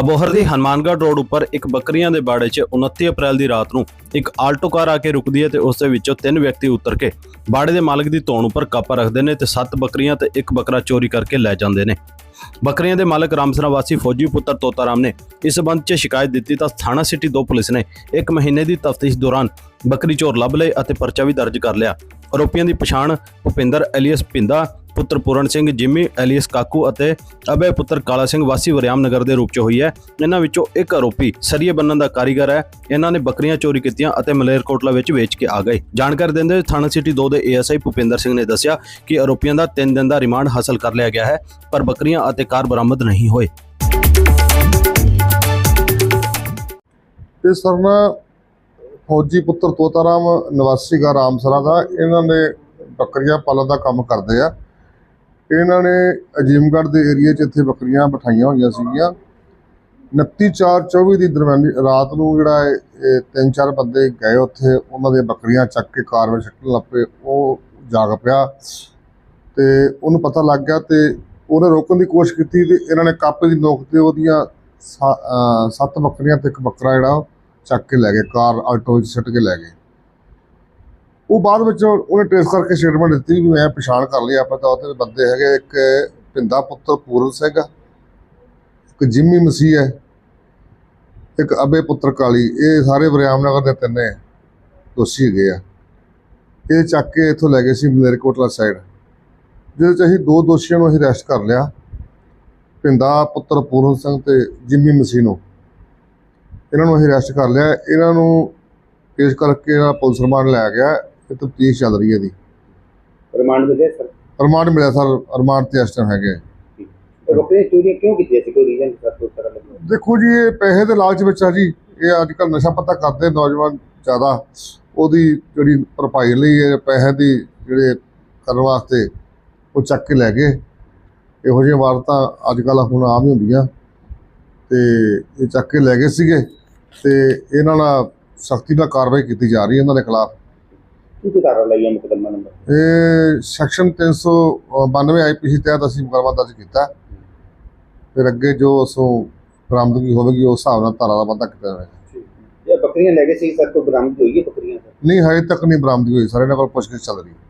ਅਬੋਹਰ ਦੀ Hanumangarh road ਉੱਪਰ ਇੱਕ ਬੱਕਰੀਆਂ ਦੇ ਬਾੜੇ 'ਚ 29 ਅਪ੍ਰੈਲ ਦੀ ਰਾਤ ਨੂੰ ਇੱਕ ਆਲਟੋ ਕਾਰ ਆ ਕੇ ਰੁਕਦੀ ਹੈ ਤੇ ਉਸ ਦੇ ਵਿੱਚੋਂ ਤਿੰਨ ਵਿਅਕਤੀ ਉਤਰ ਕੇ ਬਾੜੇ ਦੇ ਮਾਲਕ ਦੀ ਧੌਣ ਉੱਪਰ ਕਾਪਾ ਰੱਖਦੇ ਨੇ ਤੇ ਸੱਤ ਬੱਕਰੀਆਂ ਤੇ ਇੱਕ ਬੱਕਰਾ ਚੋਰੀ ਕਰਕੇ ਲੈ ਜਾਂਦੇ ਨੇ। ਬੱਕਰੀਆਂ ਦੇ ਮਾਲਕ ਰਾਮਸਰਾ ਵਾਸੀ ਫੌਜੀ ਪੁੱਤਰ ਤੋਤਾਰਾਮ ਨੇ ਇਸ ਸੰਬੰਧ 'ਚ ਸ਼ਿਕਾਇਤ ਦਿੱਤੀ ਤਾਂ ਥਾਣਾ ਸਿਟੀ ਦੋ ਪੁਲਿਸ ਨੇ ਇੱਕ ਮਹੀਨੇ ਦੀ ਤਫਤੀਸ਼ ਦੌਰਾਨ ਬੱਕਰੀ ਚੋਰ ਲੱਭ ਲਏ ਅਤੇ ਪਰਚਾ ਵੀ ਦਰਜ ਕਰ ਲਿਆ। ਆਰੋਪੀਆਂ ਦੀ ਪਛਾਣ ਭੁਪਿੰਦਰ ਐਲੀਅਸ ਪਿੰਦਾ ਪੁੱਤਰ ਪੂਰਨ ਸਿੰਘ, ਜਿਮੀ ਐਲੀਅਸ ਕਾਕੂ ਅਤੇ ਅਬੇ ਪੁੱਤਰ ਕਾਲਾ ਸਿੰਘ ਵਾਸੀ ਵਰਿਆਮ ਨਗਰ ਦੇ ਰੂਪ 'ਚ ਹੋਈ ਹੈ। ਇਹਨਾਂ ਵਿੱਚੋਂ ਇੱਕ ਆਰੋਪੀ ਸਰੀਏ ਬੰਨਣ ਦਾ ਕਾਰੀਗਰ ਹੈ। ਇਹਨਾਂ ਨੇ ਬੱਕਰੀਆਂ ਚੋਰੀ ਕੀਤੀਆਂ ਅਤੇ ਮਲੇਰਕੋਟਲਾ ਵਿੱਚ ਵੇਚ ਕੇ ਆ ਗਏ। ਜਾਣਕਾਰੀ ਦਿੰਦੇ ਥਾਣਾ ਸਿਟੀ 2 ਦੇ ਏਐਸਆਈ ਭੁਪਿੰਦਰ ਸਿੰਘ ਨੇ ਦੱਸਿਆ ਕਿ ਆਰੋਪੀਆਂ ਦਾ 3 ਦਿਨ ਦਾ ਰਿਮਾਂਡ ਹਾਸਲ ਕਰ ਲਿਆ ਗਿਆ ਹੈ, ਪਰ ਬੱਕਰੀਆਂ ਅਤੇ ਕਾਰ ਬਰਾਮਦ ਨਹੀਂ ਹੋਏ। ਇਹ ਸਰਨਾ ਫੌਜੀ ਪੁੱਤਰ ਤੋਤਾਰਾਮ ਨਿਵਾਸੀ ਗਾ ਰਾਮਸਰਾ ਦਾ। ਇਹਨਾਂ ਨੇ ਬੱਕਰੀਆਂ ਪਾਲਣ ਦਾ ਕੰਮ ਕਰਦੇ ਆ। ਇਹਨਾਂ ਨੇ ਅਜੀਮਗੜ੍ਹ ਦੇ ਏਰੀਆ 'ਚ ਇੱਥੇ ਬੱਕਰੀਆਂ ਬਿਠਾਈਆਂ ਹੋਈਆਂ ਸੀਗੀਆਂ। 29/4/24 ਦੀ ਦਰਮਿਆਨੀ ਰਾਤ ਨੂੰ ਜਿਹੜਾ ਇਹ ਇਹ ਤਿੰਨ ਚਾਰ ਬੰਦੇ ਗਏ ਉੱਥੇ, ਉਹਨਾਂ ਦੀਆਂ ਬੱਕਰੀਆਂ ਚੱਕ ਕੇ ਕਾਰ ਵਿੱਚ ਸੁੱਟਣ ਲੱਗ ਪਏ, ਉਹ ਜਾਗ ਪਿਆ। ਤੇ ਉਹਨੂੰ ਪਤਾ ਲੱਗ ਗਿਆ ਤੇ ਉਹਨੇ ਰੋਕਣ ਦੀ ਕੋਸ਼ਿਸ਼ ਕੀਤੀ ਤੇ ਇਹਨਾਂ ਨੇ ਕਾਪੇ ਦੀ ਨੋਕ ਤੇ ਉਹਦੀਆਂ ਸਾ- ਸੱਤ ਬੱਕਰੀਆਂ ਤੇ ਇੱਕ ਬੱਕਰਾ ਜਿਹੜਾ ਉਹ ਚੱਕ ਕੇ ਲੈ ਗਏ, ਕਾਰ ਆਲਟੋ ਵਿੱਚ ਸੁੱਟ ਕੇ ਲੈ ਗਏ। ਉਹ ਬਾਅਦ ਵਿੱਚ ਉਹਨੇ ਟ੍ਰੇਸ ਕਰਕੇ ਸਟੇਟਮੈਂਟ ਦਿੱਤੀ ਵੀ ਮੈਂ ਪਛਾਣ ਕਰ ਲਈ ਆਪਾਂ ਤਾਂ ਉਹਦੇ ਬੰਦੇ ਹੈਗੇ ਇੱਕ ਪਿੰਦਾ ਪੁੱਤਰ ਪੂਰਨ ਸਿੰਘ ਇੱਕ ਜਿੰਮੀ ਮਸੀਹ ਹੈ, ਇੱਕ ਅਬੇ ਪੁੱਤਰ ਕਾਲੀ। ਇਹ ਸਾਰੇ ਬਰਿਆਮ ਨਗਰ ਦੇ ਤਿੰਨੇ ਦੋਸ਼ੀ ਹੈਗੇ ਆ। ਇਹ ਚੱਕ ਕੇ ਇੱਥੋਂ ਲੈ ਗਏ ਸੀ ਮਲੇਰਕੋਟਲਾ ਸਾਈਡ ਜਿਹਦੇ ਚ ਅਸੀਂ ਦੋ ਦੋਸ਼ੀਆਂ ਨੂੰ ਅਸੀਂ ਅਰੈਸਟ ਕਰ ਲਿਆ ਪਿੰਦਾ ਪੁੱਤਰ ਪੂਰਨ ਸਿੰਘ ਤੇ ਜਿੰਮੀ ਮਸੀਹ ਨੂੰ। ਇਹਨਾਂ ਨੂੰ ਅਸੀਂ ਅਰੈਸਟ ਕਰ ਲਿਆ। ਇਹਨਾਂ ਨੂੰ ਪੇਸ਼ ਕਰਕੇ ਜਿਹੜਾ ਪੁਲਿਸ ਰਿਮਾਂਡ ਲੈ ਗਿਆ। ਇਹ ਤਫਤੀਸ਼ ਚੱਲ ਰਹੀ ਹੈ ਦੀ ਰਿਮਾਂਡ ਮਿਲੇ ਸਰ? ਰਿਮਾਂਡ ਮਿਲਿਆ ਸਰ ਰਿਮਾਂਡ ਤੇ ਇਸ ਟਾਈਮ ਹੈਗੇ। ਤੇ ਬੱਕਰੀਆਂ ਚੋਰੀਆਂ ਕਿਉਂ ਕੀਤੀਆਂ ਸੀ? ਕੋਈ ਰੀਜ਼ਨ ਸਰ ਤੋਂ ਤਰ੍ਹਾਂ ਦੇਖੋ ਜੀ ਇਹ ਪੈਸੇ ਦੇ ਲਾਲਚ ਵਿੱਚ ਆ ਜੀ। ਇਹ ਅੱਜ ਕੱਲ੍ਹ ਨਸ਼ਾ ਪੱਤਾ ਕਰਦੇ ਨੌਜਵਾਨ ਜ਼ਿਆਦਾ। ਉਹਦੀ ਜਿਹੜੀ ਭਰਪਾਈ ਲਈ ਇਹ ਪੈਸੇ ਦੀ ਜਿਹੜੇ ਕਰਨ ਵਾਸਤੇ ਉਹ ਚੱਕ ਕੇ ਲੈ ਗਏ। ਇਹੋ ਜਿਹੀਆਂ ਵਾਰਤਾਂ ਅੱਜ ਕੱਲ੍ਹ ਹੁਣ ਆਮ ਹੀ ਹੁੰਦੀਆਂ। ਤੇ ਇਹ ਚੱਕ ਕੇ ਲੈ ਗਏ ਸੀਗੇ। ਤੇ ਇਹਨਾਂ ਨਾਲ ਸਖਤੀ ਨਾਲ ਕਾਰਵਾਈ ਕੀਤੀ ਜਾ ਰਹੀ ਹੈ ਇਹਨਾਂ ਦੇ ਖਿਲਾਫ। ਕੀ ਕੀ ਕਾਰਵਾਈ ਲਈ ਮੁਕਦਮਾ ਨੰਬਰ? ਇਹ ਸੈਕਸ਼ਨ 392 ਆਈਪੀਸੀ ਤਹਿਤ ਅਸੀਂ ਮੁਕੱਦਮਾ ਦਰਜ ਕੀਤਾ। ਫਿਰ ਅੱਗੇ ਜੋ ਉਸੋਂ ਬਰਾਮਦਗੀ ਹੋਵੇਗੀ ਉਸ ਹਿਸਾਬ ਨਾਲ ਧਾਰਾ ਦਾ ਬੰਦਾ ਕੀਤਾ ਜਾਵੇਗਾ। ਇਹ ਬੱਕਰੀਆਂ ਲੈ ਗਏ ਸੀ ਸਰ ਤੋਂ ਬਰਾਮਦ ਹੋਈ ਹੈ ਬੱਕਰੀਆਂ ਨਹੀਂ ਹਜੇ ਤੱਕ ਨਹੀਂ ਬਰਾਮਦਗੀ ਹੋਈ। ਸਰ ਇਹਨਾਂ ਕੋਲ ਪੁੱਛਗਿੱਛ ਚੱਲ ਰਹੀ ਹੈ।